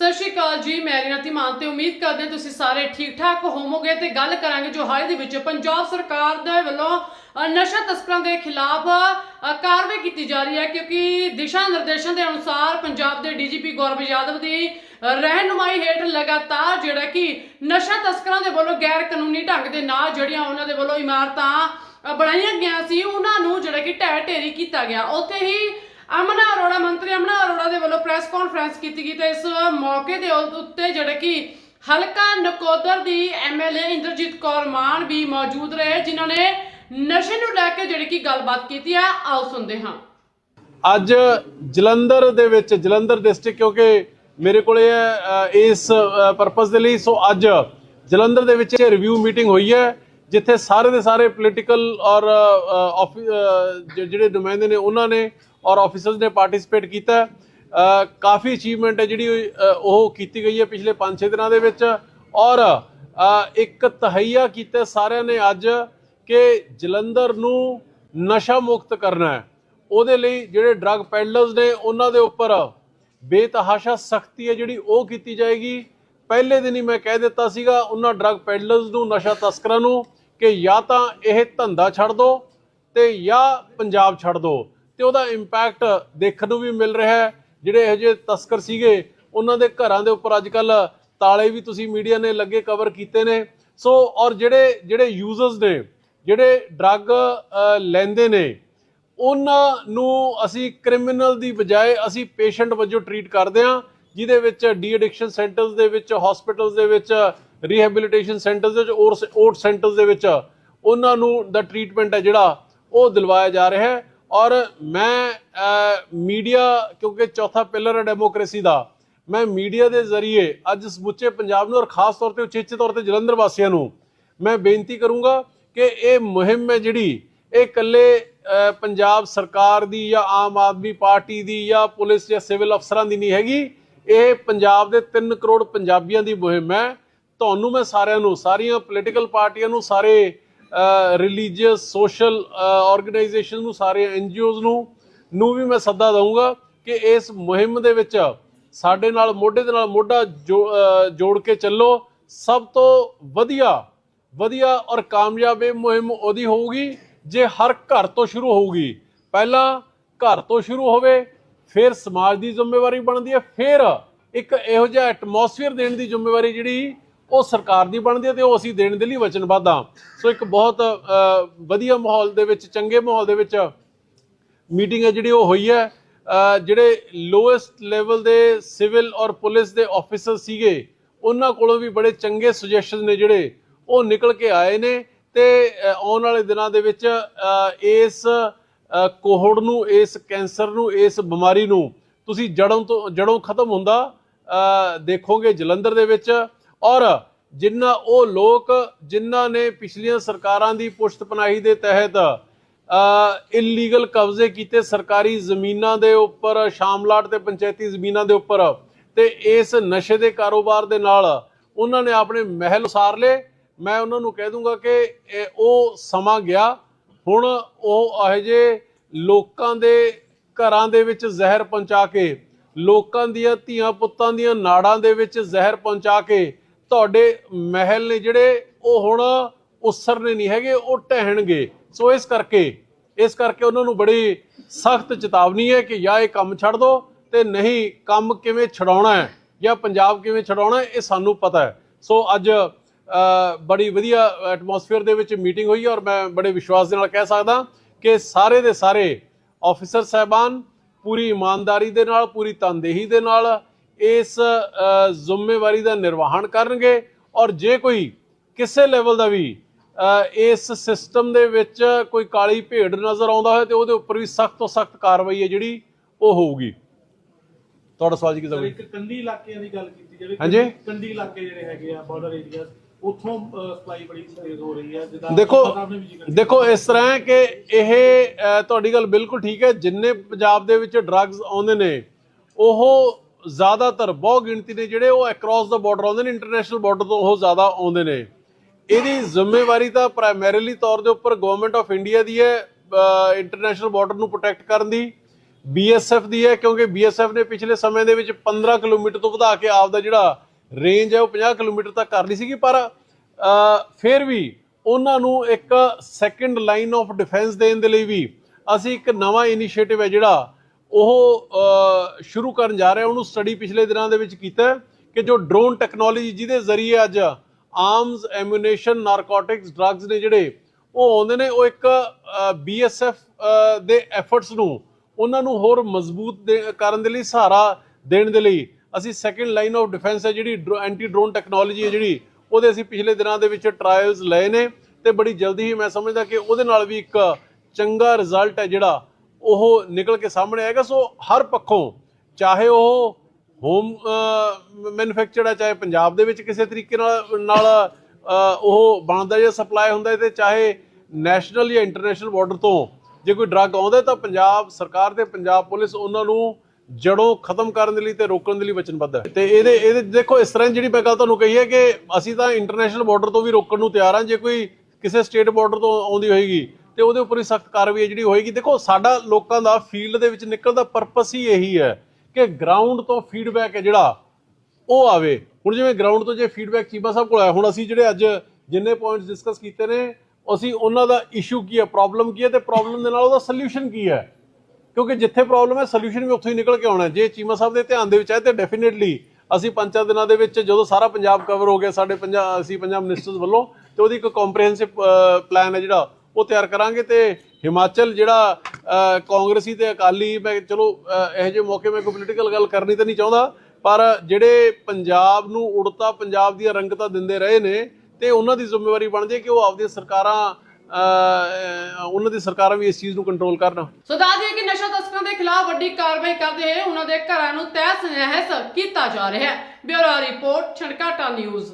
ਸਤਿ ਸ਼੍ਰੀ ਅਕਾਲ ਜੀ, ਮੈਂ ਰਿਆਤੀ ਮਾਨ ਤੇ ਉਮੀਦ ਕਰਦੇ ਹਾਂ ਤੁਸੀਂ ਸਾਰੇ ਠੀਕ ਠਾਕ ਹੋਵੋਗੇ ਤੇ ਗੱਲ ਕਰਾਂਗੇ ਜੋ ਹਾਲ ਦੇ ਵਿੱਚ ਪੰਜਾਬ ਸਰਕਾਰ ਦੇ ਵੱਲੋਂ ਨਸ਼ਾ ਤਸਕਰਾਂ ਦੇ ਖਿਲਾਫ ਕਾਰਵਾਈ ਕੀਤੀ ਜਾ ਰਹੀ ਹੈ ਕਿਉਂਕਿ ਦਿਸ਼ਾ ਨਿਰਦੇਸ਼ਾਂ ਦੇ ਅਨੁਸਾਰ ਪੰਜਾਬ ਦੇ ਡੀਜੀਪੀ ਗੌਰਵ ਯਾਦਵ ਦੀ ਰਹਿਨੁਮਾਈ ਹੇਠ ਲਗਾਤਾਰ ਜਿਹੜਾ ਕਿ ਨਸ਼ਾ ਤਸਕਰਾਂ ਦੇ ਵੱਲੋਂ ਗੈਰ ਕਾਨੂੰਨੀ ਢੰਗ ਦੇ ਨਾਲ ਜਿਹੜੀਆਂ ਉਹਨਾਂ ਦੇ ਵੱਲੋਂ ਇਮਾਰਤਾਂ ਬਣਾਈਆਂ ਗਈਆਂ ਸੀ, ਉਹਨਾਂ ਨੂੰ ਜਿਹੜਾ ਕਿ ਢਹਿ ਢੇਰੀ ਕੀਤਾ ਗਿਆ। ਉੱਥੇ ਹੀ ਪ੍ਰੈਸ ਕਾਨਫਰੰਸ ਕੀਤੀ ਗਈ ਤੇ ਇਸ ਮੌਕੇ ਦੇ ਉੱਤੇ ਜਿਹੜਾ ਕਿ ਹਲਕਾ ਨਕੋਦਰ ਦੀ ਐਮਐਲਏ ਇੰਦਰਜੀਤ ਕੌਰ ਮਾਨ ਵੀ ਮੌਜੂਦ ਰਹੇ, ਜਿਨ੍ਹਾਂ ਨੇ ਨਸ਼ੇ ਨੂੰ ਲੈ ਕੇ ਜਿਹੜੀ ਕਿ ਗੱਲਬਾਤ ਕੀਤੀ ਹੈ ਆਓ ਸੁਣਦੇ ਹਾਂ। ਅੱਜ ਜਲੰਧਰ ਦੇ ਵਿੱਚ, ਜਲੰਧਰ ਡਿਸਟ੍ਰਿਕਟ ਕਿਉਂਕਿ ਮੇਰੇ ਕੋਲ ਇਸ ਪਰਪਸ ਦੇ ਲਈ, ਸੋ ਅੱਜ ਜਲੰਧਰ ਦੇ ਵਿੱਚ ਰਿਵਿਊ ਮੀਟਿੰਗ ਹੋਈ ਹੈ, ਜਿੱਥੇ ਸਾਰੇ ਦੇ ਸਾਰੇ ਪੋਲੀਟੀਕਲ ਔਰ ਜਿਹੜੇ ਨੁਮਾਇੰਦੇ ਨੇ, ਉਹਨਾਂ ਨੇ ਔਰ ਆਫੀਸਰਸ ਨੇ ਪਾਰਟਿਸਿਪੇਟ ਕੀਤਾ ਕਾਫੀ ਅਚੀਵਮੈਂਟ ਹੈ ਜਿਹੜੀ ਉਹ ਕੀਤੀ ਗਈ ਹੈ ਪਿਛਲੇ 5-6 ਦਿਨਾਂ ਦੇ ਵਿੱਚ। ਔਰ ਇੱਕ ਤਹਈਆ ਕੀਤਾ ਸਾਰਿਆਂ ਨੇ ਅੱਜ ਕਿ ਜਲੰਧਰ ਨੂੰ ਨਸ਼ਾ ਮੁਕਤ ਕਰਨਾ ਹੈ। ਉਹਦੇ ਲਈ ਜਿਹੜੇ ਡਰੱਗ ਪੈਡਲਰਸ ਨੇ, ਉਹਨਾਂ ਦੇ ਉੱਪਰ ਬੇਤਹਾਸ਼ਾ ਸਖਤੀ ਹੈ ਜਿਹੜੀ ਉਹ ਕੀਤੀ ਜਾਏਗੀ। ਪਹਿਲੇ ਦਿਨ ਹੀ ਮੈਂ ਕਹਿ ਦਿੱਤਾ ਸੀਗਾ ਉਹਨਾਂ ਡਰੱਗ ਪੈਡਲਰਸ ਨੂੰ, ਨਸ਼ਾ ਤਸਕਰਾਂ ਨੂੰ ਕਿ ਜਾਂ ਤਾਂ ਇਹ ਧੰਦਾ ਛੱਡ ਦਿਓ ਤੇ ਜਾਂ ਪੰਜਾਬ ਛੱਡ ਦਿਓ ਤੇ ਉਹਦਾ ਇੰਪੈਕਟ ਦੇਖਣ ਨੂੰ ਵੀ ਮਿਲ ਰਿਹਾ ਹੈ। ਜਿਹੜੇ ਇਹੋ ਜਿਹੇ ਤਸਕਰ ਸੀਗੇ, ਉਹਨਾਂ ਦੇ ਘਰਾਂ ਦੇ ਉੱਪਰ ਅੱਜ ਕੱਲ ਤਾਲੇ ਵੀ ਤੁਸੀਂ ਮੀਡੀਆ ਨੇ ਲੱਗੇ ਕਵਰ ਕੀਤੇ ਨੇ। ਸੋ ਔਰ ਜਿਹੜੇ ਜਿਹੜੇ ਯੂਜ਼ਰਸ ਨੇ, ਜਿਹੜੇ ਡਰੱਗ ਲੈਂਦੇ ਨੇ, ਉਹਨਾਂ ਨੂੰ ਅਸੀਂ ਕ੍ਰਿਮੀਨਲ ਦੀ ਬਜਾਏ ਅਸੀਂ ਪੇਸ਼ੈਂਟ ਵਜੋਂ ਟਰੀਟ ਕਰਦੇ ਹਾਂ, ਜਿਹਦੇ ਵਿੱਚ ਡੀ ਐਡਿਕਸ਼ਨ ਸੈਂਟਰਸ ਦੇ ਵਿੱਚ ਹਸਪੀਟਲਸ ਦੇ ਵਿੱਚ ਰੀਹੈਬਿਲਿਟੇਸ਼ਨ ਸੈਂਟਰਸ ਦੇ ਵਿੱਚ ਓਟ ਸੈਂਟਰਸ ਦੇ ਵਿੱਚ ਉਹਨਾਂ ਨੂੰ ਦਾ ਟਰੀਟਮੈਂਟ ਹੈ ਜਿਹੜਾ ਉਹ ਦਿਲਵਾਇਆ ਜਾ ਰਿਹਾ ਹੈ। ਔਰ ਮੈਂ ਮੀਡੀਆ, ਕਿਉਂਕਿ ਚੌਥਾ ਪਿਲਰ ਹੈ ਡੈਮੋਕ੍ਰੇਸੀ ਦਾ, ਮੈਂ ਮੀਡੀਆ ਦੇ ਜ਼ਰੀਏ ਅੱਜ ਸਮੁੱਚੇ ਪੰਜਾਬ ਨੂੰ ਔਰ ਖਾਸ ਤੌਰ ਤੇ ਉਚੇਚੇ ਤੌਰ ਤੇ ਜਲੰਧਰ ਵਾਸੀਆਂ ਨੂੰ ਮੈਂ ਬੇਨਤੀ ਕਰੂੰਗਾ ਕਿ ਇਹ ਮੁਹਿੰਮ ਹੈ ਜਿਹੜੀ, ਇਹ ਇਕੱਲੇ ਪੰਜਾਬ ਸਰਕਾਰ ਦੀ ਜਾਂ ਆਮ ਆਦਮੀ ਪਾਰਟੀ ਦੀ ਜਾਂ ਪੁਲਿਸ ਜਾਂ ਸਿਵਲ ਅਫਸਰਾਂ ਦੀ ਨਹੀਂ ਹੈਗੀ। ਇਹ ਪੰਜਾਬ ਦੇ 3 ਕਰੋੜ ਪੰਜਾਬੀਆਂ ਦੀ ਮੁਹਿੰਮ ਹੈ। ਤੁਹਾਨੂੰ ਮੈਂ ਸਾਰਿਆਂ ਨੂੰ, ਸਾਰੀਆਂ ਪੋਲੀਟੀਕਲ ਪਾਰਟੀਆਂ ਨੂੰ, ਸਾਰੇ ਰਿਲੀਜੀਅਸ ਸੋਸ਼ਲ ਆਰਗੇਨਾਈਜੇਸ਼ਨ ਨੂੰ, ਸਾਰੇ ਐਨਜੀਓਜ਼ ਨੂੰ ਨੂੰ ਵੀ ਮੈਂ ਸੱਦਾ ਦਊਂਗਾ ਕਿ ਇਸ ਮੁਹਿੰਮ ਦੇ ਵਿੱਚ ਸਾਡੇ ਨਾਲ, ਮੋਢੇ ਦੇ ਨਾਲ ਮੋਢਾ ਜੋ- ਜੋੜ ਕੇ ਚੱਲੋ। ਸਭ ਤੋਂ ਵਧੀਆ ਵਧੀਆ ਔਰ ਕਾਮਯਾਬ ਇਹ ਮੁਹਿੰਮ ਉਹਦੀ ਹੋਊਗੀ ਜੇ ਹਰ ਘਰ ਤੋਂ ਸ਼ੁਰੂ ਹੋਊਗੀ। ਪਹਿਲਾਂ ਘਰ ਤੋਂ ਸ਼ੁਰੂ ਹੋਵੇ, ਫਿਰ ਸਮਾਜ ਦੀ ਜ਼ਿੰਮੇਵਾਰੀ ਬਣਦੀ ਹੈ, ਫਿਰ ਇੱਕ ਇਹੋ ਜਿਹਾ ਐਟਮੋਸਫੀਅਰ ਦੇਣ ਦੀ ਜ਼ਿੰਮੇਵਾਰੀ ਜਿਹੜੀ ਉਹ ਸਰਕਾਰ ਦੀ ਬਣਦੀ ਹੈ ਤੇ ਉਹ ਅਸੀਂ ਦੇਣ ਦੇ ਲਈ ਵਚਨਬੱਧ ਹਾਂ। ਸੋ ਇੱਕ ਬਹੁਤ ਵਧੀਆ ਮਾਹੌਲ ਦੇ ਵਿੱਚ, ਚੰਗੇ ਮਾਹੌਲ ਦੇ ਵਿੱਚ ਮੀਟਿੰਗ ਹੈ ਜਿਹੜੀ ਉਹ ਹੋਈ ਹੈ। ਜਿਹੜੇ ਲੋਐਸਟ ਲੈਵਲ ਦੇ ਸਿਵਲ ਔਰ ਪੁਲਿਸ ਦੇ ਆਫੀਸਰ ਸੀਗੇ, ਉਹਨਾਂ ਕੋਲੋਂ ਵੀ ਬੜੇ ਚੰਗੇ ਸੁਜੈਸ਼ਨ ਨੇ ਜਿਹੜੇ, ਉਹ ਨਿਕਲ ਕੇ ਆਏ ਨੇ ਤੇ ਆਉਣ ਵਾਲੇ ਦਿਨਾਂ ਦੇ ਵਿੱਚ ਇਸ ਕੋਹੜ ਨੂੰ, ਇਸ ਕੈਂਸਰ ਨੂੰ, ਇਸ ਬਿਮਾਰੀ ਨੂੰ ਤੁਸੀਂ ਜੜੋਂ ਤੋਂ ਜੜੋਂ ਖਤਮ ਹੁੰਦਾ ਦੇਖੋਗੇ ਜਲੰਧਰ ਦੇ ਵਿੱਚ। ਔਰ ਜਿਨ੍ਹਾਂ ਉਹ ਲੋਕ ਜਿਨ੍ਹਾਂ ਨੇ ਪਿਛਲੀਆਂ ਸਰਕਾਰਾਂ ਦੀ ਪੁਸ਼ਤਪਨਾਹੀ ਦੇ ਤਹਿਤ ਇਲੀਗਲ ਕਬਜ਼ੇ ਕੀਤੇ ਸਰਕਾਰੀ ਜ਼ਮੀਨਾਂ ਦੇ ਉੱਪਰ, ਸ਼ਾਮਲਾਟ ਤੇ ਪੰਚਾਇਤੀ ਜ਼ਮੀਨਾਂ ਦੇ ਉੱਪਰ ਤੇ ਇਸ ਨਸ਼ੇ ਦੇ ਕਾਰੋਬਾਰ ਦੇ ਨਾਲ ਉਹਨਾਂ ਨੇ ਆਪਣੇ ਮਹਿਲ ਉਸਾਰ ਲਏ। ਮੈਂ ਉਹਨਾਂ ਨੂੰ ਕਹਿ ਦੂੰਗਾ ਕਿ ਉਹ ਸਮਾਂ ਗਿਆ। ਹੁਣ ਉਹ ਇਹੋ ਜਿਹੇ ਲੋਕਾਂ ਦੇ ਘਰਾਂ ਦੇ ਵਿੱਚ ਜ਼ਹਿਰ ਪਹੁੰਚਾ ਕੇ, ਲੋਕਾਂ ਦੀਆਂ ਧੀਆਂ ਪੁੱਤਾਂ ਦੀਆਂ ਨਾੜਾਂ ਦੇ ਵਿੱਚ ਜ਼ਹਿਰ ਪਹੁੰਚਾ ਕੇ ਤੁਹਾਡੇ ਮਹਿਲ ਨੇ ਜਿਹੜੇ ਉਹ ਹੁਣ ਉਸਰਨੇ ਨਹੀਂ ਹੈਗੇ, ਉਹ ਢਹਿਣਗੇ ਸੋ ਇਸ ਕਰਕੇ ਇਸ ਕਰਕੇ ਉਹਨਾਂ ਨੂੰ ਬੜੀ ਸਖਤ ਚੇਤਾਵਨੀ ਹੈ ਕਿ ਜਾਂ ਇਹ ਕੰਮ ਛੱਡ ਦਿਓ ਤੇ ਨਹੀਂ ਕੰਮ ਕਿਵੇਂ ਛਡਾਉਣਾ ਹੈ ਜਾਂ ਪੰਜਾਬ ਕਿਵੇਂ ਛਡਾਉਣਾ ਹੈ, ਇਹ ਸਾਨੂੰ ਪਤਾ ਹੈ। ਸੋ ਅੱਜ ਬੜੀ ਵਧੀਆ ਐਟਮੋਸਫੇਅਰ ਦੇ ਵਿੱਚ ਮੀਟਿੰਗ ਹੋਈ ਔਰ ਮੈਂ ਬੜੇ ਵਿਸ਼ਵਾਸ ਦੇ ਨਾਲ ਕਹਿ ਸਕਦਾ ਕਿ ਸਾਰੇ ਦੇ ਸਾਰੇ ਆਫੀਸਰ ਸਹਿਬਾਨ ਪੂਰੀ ਇਮਾਨਦਾਰੀ ਦੇ ਨਾਲ, ਪੂਰੀ ਤਨਦੇਹੀ ਦੇ ਨਾਲ ਇਸ ਜ਼ਿੰਮੇਵਾਰੀ ਦਾ ਨਿਰਵਾਹਨ ਕਰਨਗੇ ਔਰ ਜੇ ਕੋਈ ਕਿਸੇ ਲੈਵਲ ਦਾ ਵੀ ਇਸ ਸਿਸਟਮ ਦੇ ਵਿੱਚ ਕੋਈ ਕਾਲੀ ਭੇਡ ਨਜ਼ਰ ਆਉਂਦਾ ਹੋਵੇ ਤੇ ਉਹਦੇ ਉੱਪਰ ਵੀ ਸਖਤ ਤੋਂ ਸਖਤ ਕਾਰਵਾਈ ਹੈ ਜਿਹੜੀ ਉਹ ਹੋਊਗੀ। ਤੁਹਾਡਾ ਸਵਾਲ ਜੀ ਕੀ ਇੱਕ ਕੰਢੀ ਇਲਾਕਿਆਂ ਦੀ ਗੱਲ ਕੀਤੀ ਜਾਵੇ ਹਾਂਜੀ। ਕੰਢੀ ਇਲਾਕੇ ਜਿਹੜੇ ਹੈਗੇ ਆ ਬਾਰਡਰ ਏਰੀਆਜ਼ ਉੱਥੋਂ ਸਪਲਾਈ ਬੜੀ ਤੇਜ਼ ਹੋ ਰਹੀ ਹੈ ਜਿੱਦਾਂ ਦੇਖੋ ਇਸ ਤਰ੍ਹਾਂ ਹੈ ਕਿ ਇਹ ਤੁਹਾਡੀ ਗੱਲ ਬਿਲਕੁਲ ਠੀਕ ਹੈ ਜਿੰਨੇ ਪੰਜਾਬ ਦੇ ਵਿੱਚ ਡਰੱਗਸ ਆਉਂਦੇ ਨੇ ਉਹ ਜ਼ਿਆਦਾਤਰ ਬਹੁ ਗਿਣਤੀ ਨੇ ਜਿਹੜੇ ਉਹ ਅਕ੍ਰੋਸ ਦਾ ਬਾਰਡਰ ਆਉਂਦੇ ਨੇ ਇੰਟਰਨੈਸ਼ਨਲ ਬਾਰਡਰ ਤੋਂ ਉਹ ਜ਼ਿਆਦਾ ਆਉਂਦੇ ਨੇ। ਇਹਦੀ ਜ਼ਿੰਮੇਵਾਰੀ ਤਾਂ ਪ੍ਰਾਇਮਰੀਲੀ ਤੌਰ ਦੇ ਉੱਪਰ ਗਵਰਨਮੈਂਟ ਆਫ ਇੰਡੀਆ ਦੀ ਹੈ ਇੰਟਰਨੈਸ਼ਨਲ ਬਾਰਡਰ ਨੂੰ ਪ੍ਰੋਟੈਕਟ ਕਰਨ ਦੀ। ਬੀਐਸਐਫ ਦੀ ਹੈ, ਕਿਉਂਕਿ ਬੀਐਸਐਫ ਨੇ ਪਿਛਲੇ ਸਮੇਂ ਦੇ ਵਿੱਚ 15 ਕਿਲੋਮੀਟਰ ਤੋਂ ਵਧਾ ਕੇ ਆਪ ਦਾ ਜਿਹੜਾ ਰੇਂਜ ਹੈ ਉਹ 50 ਕਿਲੋਮੀਟਰ ਤੱਕ ਕਰ ਲਈ ਸੀਗੀ, ਪਰ ਫਿਰ ਵੀ ਉਹਨਾਂ ਨੂੰ ਇੱਕ ਸੈਕੰਡ ਲਾਈਨ ਆਫ ਡਿਫੈਂਸ ਦੇਣ ਦੇ ਲਈ ਵੀ ਅਸੀਂ ਇੱਕ ਨਵਾਂ ਇਨੀਸ਼ੀਏਟਿਵ ਹੈ ਜਿਹੜਾ ਉਹ ਸ਼ੁਰੂ ਕਰਨ ਜਾ ਰਿਹਾ, ਉਹਨੂੰ ਸਟੱਡੀ ਪਿਛਲੇ ਦਿਨਾਂ ਦੇ ਵਿੱਚ ਕੀਤਾ ਕਿ ਜੋ ਡਰੋਨ ਟੈਕਨੋਲੋਜੀ ਜਿਹਦੇ ਜ਼ਰੀਏ ਅੱਜ ਆਰਮਸ ਐਮੂਨੇਸ਼ਨ ਨਾਰਕੋਟਿਕਸ ਡਰੱਗਸ ਨੇ ਜਿਹੜੇ, ਉਹ ਆਉਂਦੇ ਨੇ, ਉਹ ਇੱਕ ਬੀਐਸਐਫ ਦੇ ਐਫਰਟਸ ਨੂੰ, ਉਹਨਾਂ ਨੂੰ ਹੋਰ ਮਜ਼ਬੂਤ ਦੇ- ਕਰਨ ਦੇ ਲਈ, ਸਹਾਰਾ ਦੇਣ ਦੇ ਲਈ, ਅਸੀਂ ਸੈਕੰਡ ਲਾਈਨ ਆਫ ਡਿਫੈਂਸ ਹੈ ਜਿਹੜੀ ਐਂਟੀ ਡਰੋਨ ਟੈਕਨੋਲੋਜੀ ਹੈ ਜਿਹੜੀ, ਉਹਦੇ ਅਸੀਂ ਪਿਛਲੇ ਦਿਨਾਂ ਦੇ ਵਿੱਚ ਟ੍ਰਾਇਲਸ ਲਏ ਨੇ, ਤੇ ਬੜੀ ਜਲਦੀ ਹੀ ਮੈਂ ਸਮਝਦਾ ਕਿ ਉਹਦੇ ਨਾਲ ਵੀ ਇੱਕ ਚੰਗਾ ਰਿਜ਼ਲਟ ਹੈ ਜਿਹੜਾ ਉਹ ਨਿਕਲ ਕੇ ਸਾਹਮਣੇ ਆਏਗਾ, ਸੋ ਹਰ ਪੱਖੋਂ, ਚਾਹੇ ਉਹ ਹੋਮ ਮੈਨੂਫੈਕਚਰਡ ਹੈ ਚਾਹੇ ਪੰਜਾਬ ਦੇ ਵਿੱਚ ਕਿਸੇ ਤਰੀਕੇ ਨਾਲ ਨਾਲ ਉਹ ਬਣਦਾ ਜਾਂ ਸਪਲਾਈ ਹੁੰਦਾ ਹੈ ਤੇ ਚਾਹੇ ਨੈਸ਼ਨਲ ਜਾਂ ਇੰਟਰਨੈਸ਼ਨਲ ਬਾਰਡਰ ਤੋਂ ਜੇ ਕੋਈ ਡਰੱਗ ਆਉਂਦਾ ਤਾਂ ਪੰਜਾਬ ਸਰਕਾਰ ਤੇ ਪੰਜਾਬ ਪੁਲਿਸ ਉਹਨਾਂ ਨੂੰ ਜੜੋਂ ਖਤਮ ਕਰਨ ਦੇ ਲਈ ਤੇ ਰੋਕਣ ਦੇ ਲਈ ਵਚਨਬੱਧ ਹੈ। ਤੇ ਇਹਦੇ ਇਹਦੇ ਦੇਖੋ, ਇਸ ਤਰ੍ਹਾਂ ਜਿਹੜੀ ਮੈਂ ਗੱਲ ਤੁਹਾਨੂੰ ਕਹੀ ਹੈ ਕਿ ਅਸੀਂ ਤਾਂ ਇੰਟਰਨੈਸ਼ਨਲ ਬਾਰਡਰ ਤੋਂ ਵੀ ਰੋਕਣ ਨੂੰ ਤਿਆਰ ਹਾਂ, ਜੇ ਕੋਈ ਕਿਸੇ ਸਟੇਟ ਬਾਰਡਰ ਤੋਂ ਆਉਂਦੀ ਹੋਏਗੀ ਤੇ ਉਹਦੇ ਉੱਪਰ ਹੀ ਸਖਤ ਕਾਰਵਾਈ ਜਿਹੜੀ ਹੋਏਗੀ। ਦੇਖੋ, ਸਾਡਾ ਲੋਕਾਂ ਦਾ ਫੀਲਡ ਦੇ ਵਿੱਚ ਨਿਕਲਣ ਦਾ ਪਰਪਸ ਹੀ ਇਹੀ ਹੈ ਕਿ ਗਰਾਊਂਡ ਤੋਂ ਫੀਡਬੈਕ ਹੈ ਜਿਹੜਾ, ਉਹ ਆਵੇ। ਹੁਣ ਜਿਵੇਂ ਗਰਾਊਂਡ ਤੋਂ ਜੇ ਫੀਡਬੈਕ ਚੀਮਾ ਸਾਹਿਬ ਕੋਲ ਆਇਆ, ਹੁਣ ਅਸੀਂ ਜਿਹੜੇ ਅੱਜ ਜਿੰਨੇ ਪੁਆਇੰਟਸ ਡਿਸਕਸ ਕੀਤੇ ਨੇ, ਅਸੀਂ ਉਹਨਾਂ ਦਾ ਇਸ਼ੂ ਕੀ ਹੈ ਪ੍ਰੋਬਲਮ ਕੀ ਹੈ ਤੇ ਪ੍ਰੋਬਲਮ ਦੇ ਨਾਲ ਉਹਦਾ ਸੋਲੂਸ਼ਨ ਕੀ ਹੈ? ਕਿਉਂਕਿ ਜਿੱਥੇ ਪ੍ਰੋਬਲਮ ਹੈ ਸੋਲੂਸ਼ਨ ਵੀ ਉੱਥੋਂ ਹੀ ਨਿਕਲ ਕੇ ਆਉਣਾ ਜੇ ਚੀਮਾ ਸਾਹਿਬ ਦੇ ਧਿਆਨ ਦੇ ਵਿੱਚ ਆਏ ਤੇ ਡੈਫੀਨਿਟਲੀ ਅਸੀਂ ਪੰਜਾਂ ਦਿਨਾਂ ਦੇ ਵਿੱਚ ਜਦੋਂ ਸਾਰਾ ਪੰਜਾਬ ਕਵਰ ਹੋ ਗਿਆ, ਸਾਡੇ ਪੰਜਾਬ ਅਸੀਂ ਪੰਜਾਬ ਮਿਨਿਸਟਰਸ ਵੱਲੋਂ, ਤੇ ਉਹਦੀ ਇੱਕ ਕੰਪਰੀਹੈਂਸਿਵ ਪਲਾਨ ਹੈ ਜਿਹੜਾ ਉਹ ਤਿਆਰ ਕਰਾਂਗੇ ਤੇ ਹਿਮਾਚਲ ਜਿਹੜਾ ਕਾਂਗਰਸੀ ਤੇ ਅਕਾਲੀ, ਮੈਂ ਚਲੋ ਇਹੋ ਜਿਹੇ ਮੌਕੇ ਮੈਂ ਕੋਈ ਪੋਲੀਟੀਕਲ ਗੱਲ ਕਰਨੀ ਤਾਂ ਨਹੀਂ ਚਾਹੁੰਦਾ, ਪਰ ਜਿਹੜੇ ਪੰਜਾਬ ਨੂੰ ਉੜਤਾ ਪੰਜਾਬ ਦੀਆਂ ਰੰਗਤਾਂ ਦਿੰਦੇ ਰਹੇ ਨੇ ਤੇ ਉਹਨਾਂ ਦੀ ਜ਼ਿੰਮੇਵਾਰੀ ਬਣਦੀ ਕਿ ਉਹ ਆਪਦੀਆਂ ਸਰਕਾਰਾਂ ਉਹਨਾਂ ਦੀ ਸਰਕਾਰਾਂ ਵੀ ਇਸ ਚੀਜ਼ ਨੂੰ ਕੰਟਰੋਲ ਕਰਨ। ਸੋ ਦੱਸ ਦਈਏ ਕਿ ਨਸ਼ਾ ਤਸਕਰਾਂ ਦੇ ਖਿਲਾਫ ਵੱਡੀ ਕਾਰਵਾਈ ਕਰਦੇ ਹੋਏ ਉਹਨਾਂ ਦੇ ਘਰਾਂ ਨੂੰ ਤਹਿਸ ਨਹਿਸ ਕੀਤਾ ਜਾ ਰਿਹਾ ਹੈ। Bureau report Chhankata news.